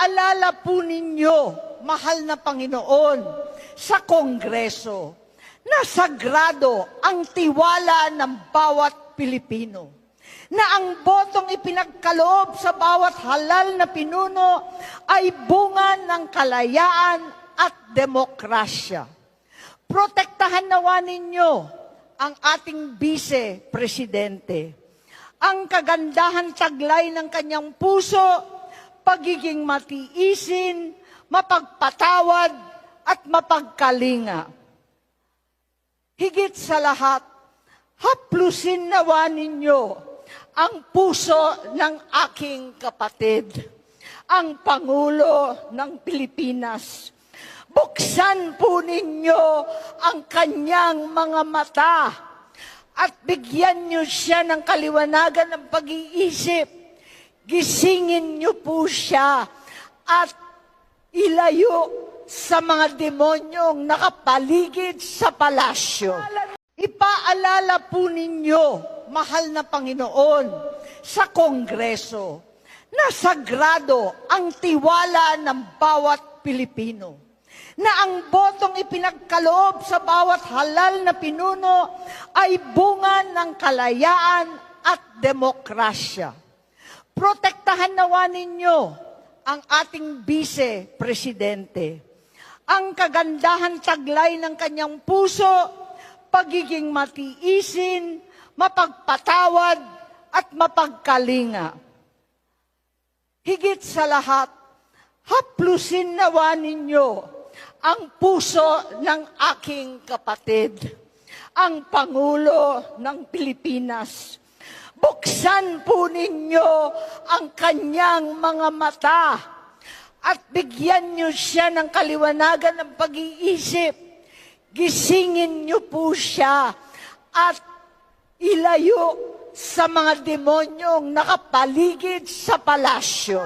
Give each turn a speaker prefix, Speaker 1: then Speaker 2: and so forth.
Speaker 1: Ipaalala po ninyo, mahal na Panginoon, sa Kongreso, na sagrado ang tiwala ng bawat Pilipino. Na ang botong ipinagkaloob sa bawat halal na pinuno ay bunga ng kalayaan at demokrasya. Protektahan nawa ninyo ang ating vice-presidente. Ang kagandahan taglay ng kanyang puso, pagiging matiisin, mapagpatawad, at mapagkalinga. Higit sa lahat, haplusin nawa ninyo ang puso ng aking kapatid, ang Pangulo ng Pilipinas. Buksan po ninyo ang kanyang mga mata at bigyan niyo siya ng kaliwanagan ng pag-iisip. Gisingin niyo po siya at ilayo sa mga demonyong nakapaligid sa palasyo. Ipaalala po ninyo, mahal na Panginoon, sa Kongreso, na sagrado ang tiwala ng bawat Pilipino. Na ang botong ipinagkaloob sa bawat halal na pinuno ay bunga ng kalayaan at demokrasya. Protektahan nawa ninyo ang ating vice-presidente. Ang kagandahan taglay ng kanyang puso, pagiging matiisin, mapagpatawad, at mapagkalinga. Higit sa lahat, haplusin nawa ninyo ang puso ng aking kapatid, ang Pangulo ng Pilipinas. Buksan po ninyo ang kanyang mga mata at bigyan niyo siya ng kaliwanagan ng pag-iisip. Gisingin niyo po siya at ilayo sa mga demonyong nakapaligid sa palasyo.